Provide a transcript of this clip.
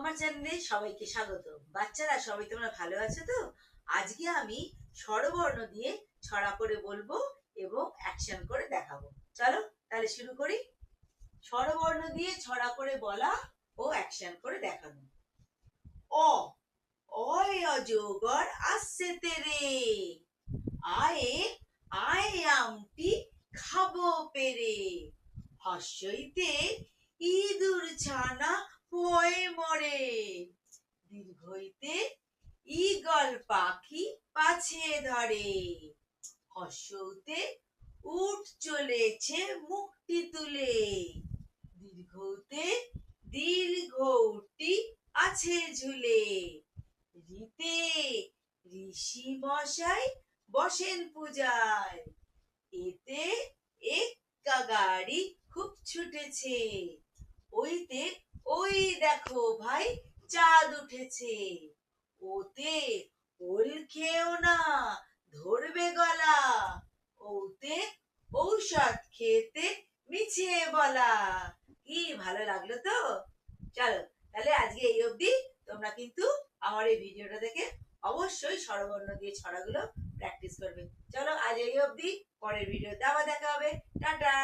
আমার চ্যানেলে সবাইকে স্বাগত। বাচ্চারা, সবাই তোমরা ভালো আছো তো? আজকে আমি স্বরবর্ণ দিয়ে ছড়া করে বলব এবং অ্যাকশন করে দেখাবো। চলো, তাহলে শুরু করি। স্বরবর্ণ দিয়ে ছড়া করে বলা ও অ্যাকশন করে দেখানো। অ, অয় অজগর আসছে তেরে। আয়ে আয়ে আমটি খাব পেরে। হস্যইতে ইঁদুর ছানা হয়ে দীর্ঘইতে ঈগল পাখি পাছে ধরে। হর্ষতে উঠ চলেছে মুক্তি তুলে। দীর্ঘতে দীর্ঘ উঠটি আছে ঝুলে। রীতে ঋষি মশাই বসেন পূজায়। এতে এক্কা গাড়ি খুব ছুটেছে। ওইতে ওই দেখো ভাই চাঁদ উঠেছে। ওতে ওল খেও না, ধরবে গলা। ওতে ঔষধ খেতে মিছে বলা। কি ভালো লাগল তো? চলো, তাহলে আজকে এই অবধি। তোমরা কিন্তু আমার এই ভিডিওটা দেখে অবশ্যই স্বরবর্ণ দিয়ে ছড়াগুলো প্র্যাকটিস করবে। চলো, আজ এই অবধি। পরের ভিডিওতে আবার দেখা হবে। টাটা!